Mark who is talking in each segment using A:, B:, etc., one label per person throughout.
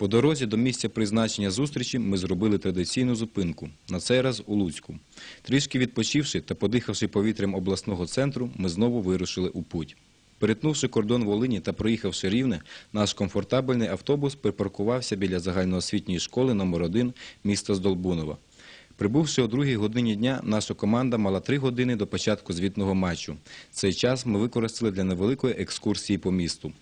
A: По дорозі до місця призначення зустрічі ми зробили традиційну зупинку, на цей раз у Луцьку. Трішки відпочивши та подихавши повітрям обласного центру, ми знову вирушили у путь. Перетнувши кордон Волині та проїхавши рівне, наш комфортабельний автобус припаркувався біля загальноосвітньої школи номер 1 міста Здолбунова. Прибувши о другій годині дня, наша команда мала три години до початку звітного матчу. Цей час ми використали для невеликої екскурсії по місту.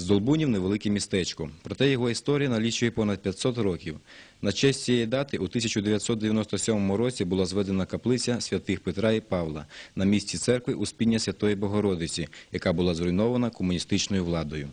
A: Здолбунів – невелике містечко, проте його історія налічує понад 500 років. На честь цієї дати у 1997 році була зведена каплиця святих Петра і Павла на місці церкви Успіння Святої Богородиці, яка була зруйнована комуністичною владою.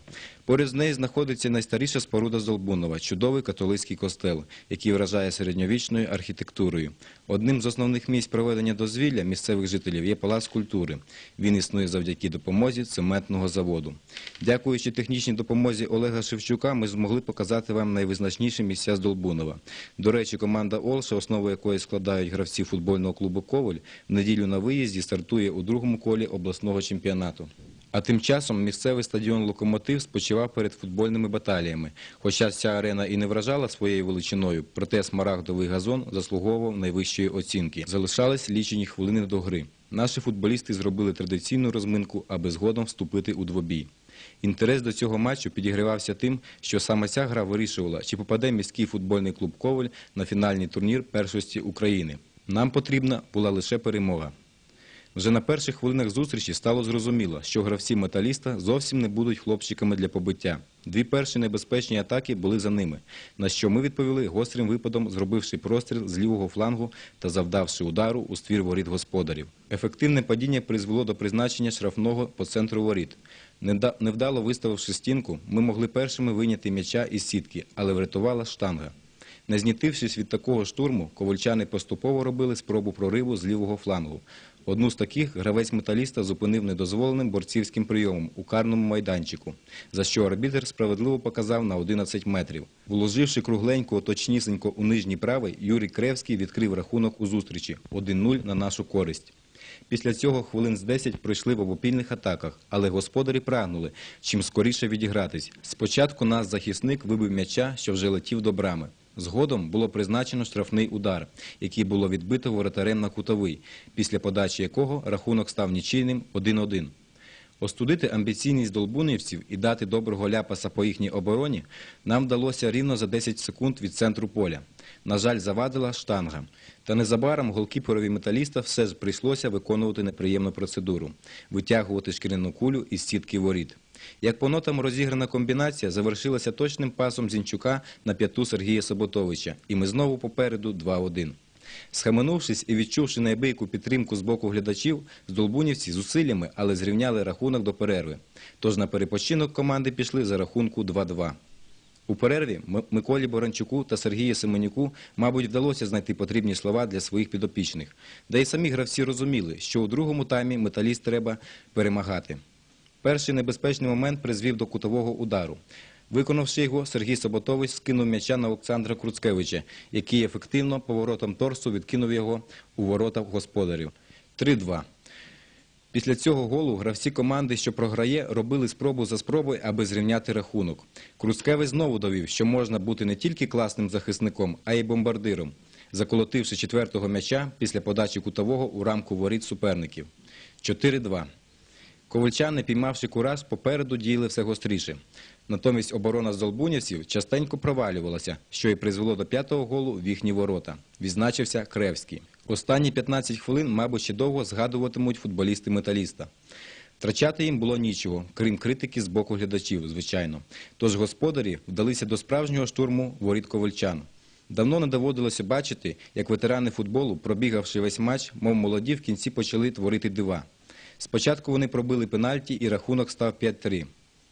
A: Поряд з нею знаходиться найстаріша споруда Здолбунова – чудовий католицький костел, який вражає середньовічною архітектурою. Одним з основних місць проведення дозвілля місцевих жителів є Палац культури. Він існує завдяки допомозі цементного заводу. Дякуючи технічній допомозі Олега Шевчука, ми змогли показати вам найвизначніші місця Здолбунова. До речі, команда Олша, основу якої складають гравці футбольного клубу «Коваль», в неділю на виїзді стартує у другому колі обласного чемпіонату. А тим часом місцевий стадіон «Локомотив» спочивав перед футбольними баталіями. Хоча ця арена і не вражала своєю величиною, проте смарагдовий газон заслуговував найвищої оцінки. Залишались лічені хвилини до гри. Наші футболісти зробили традиційну розминку, аби згодом вступити у двобій. Інтерес до цього матчу підігривався тим, що саме ця гра вирішувала, чи попаде міський футбольний клуб «Коваль» на фінальний турнір першості України. Нам потрібна була лише перемога. Вже на перших хвилинах зустрічі стало зрозуміло, що гравці металіста зовсім не будуть хлопчиками для побиття. Дві перші небезпечні атаки були за ними, на що ми відповіли гострим випадом, зробивши простріл з лівого флангу та завдавши удару у ствір воріт господарів. Ефективне падіння призвело до призначення штрафного по центру воріт. Невдало виставивши стінку, ми могли першими вийняти м'яча із сітки, але врятувала штанга. Не знітившись від такого штурму, ковальчани поступово робили спробу прориву з лівого флангу. Одну з таких гравець металіста зупинив недозволеним борцівським прийомом у карному майданчику, за що арбітр справедливо показав на 11 метрів. Вложивши кругленько, точнісінько у нижній правий, Юрій Кревський відкрив рахунок у зустрічі 1-0 на нашу користь. Після цього хвилин з 10 пройшли в обопільних атаках, але господарі прагнули чим скоріше відігратись. Спочатку нас захисник вибив м'яча, що вже летів до брами. Згодом було призначено штрафний удар, який було відбито воротарем на кутовий, після подачі якого рахунок став нічийним 1-1. Остудити амбіційність долбунівців і дати доброго ляпаса по їхній обороні нам вдалося рівно за 10 секунд від центру поля. На жаль, завадила штанга. Та незабаром голкіперові металіста все ж прийшлося виконувати неприємну процедуру – витягувати шкіряну кулю із сітки воріт. Як по нотам розіграна комбінація завершилася точним пасом Зінчука на п'яту Сергія Соботовича, і ми знову попереду 2-1. Схаменувшись і відчувши неабияку підтримку з боку глядачів, здолбунівці зусиллями, але зрівняли рахунок до перерви. Тож на перепочинок команди пішли за рахунку 2-2. У перерві Миколі Боранчуку та Сергію Семенюку, мабуть, вдалося знайти потрібні слова для своїх підопічних. Да й самі гравці розуміли, що у другому таймі металіст треба перемагати. Перший небезпечний момент призвів до кутового удару. Виконавши його, Сергій Соботович скинув м'яча на Олександра Круцкевича, який ефективно поворотом торсу відкинув його у ворота господарів. 3-2. Після цього голу гравці команди, що програє, робили спробу за спробою, аби зрівняти рахунок. Круцкевич знову довів, що можна бути не тільки класним захисником, а й бомбардиром, заколотивши четвертого м'яча після подачі кутового у рамку воріт суперників. 4-2. Ковальчани, піймавши кураж, попереду діяли все гостріше. Натомість оборона здолбунівців частенько провалювалася, що і призвело до п'ятого голу в їхні ворота. Відзначився Кревський. Останні 15 хвилин, мабуть, ще довго згадуватимуть футболісти металіста. Втрачати їм було нічого, крім критики з боку глядачів, звичайно. Тож господарі вдалися до справжнього штурму воріт ковальчан. Давно не доводилося бачити, як ветерани футболу, пробігавши весь матч, мов молоді, в кінці почали творити дива. Спочатку вони пробили пенальті і рахунок став 5-3.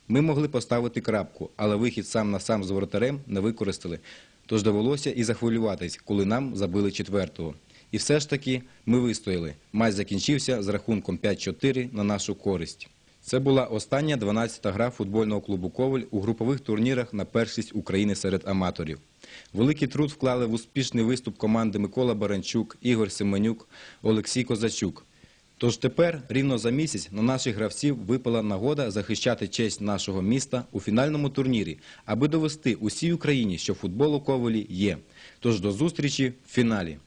A: Ми могли поставити крапку, але вихід сам на сам з воротарем не використали, тож довелося і захвилюватись, коли нам забили четвертого. І все ж таки ми вистояли. Матч закінчився з рахунком 5-4 на нашу користь. Це була остання 12-та гра футбольного клубу «Коваль» у групових турнірах на першість України серед аматорів. Великий труд вклали в успішний виступ команди Микола Баранчук, Ігор Семенюк, Олексій Козачук. Тож тепер, рівно за місяць, на наших гравців випала нагода захищати честь нашого міста у фінальному турнірі, аби довести усій Україні, що футбол у Ковелі є. Тож до зустрічі в фіналі.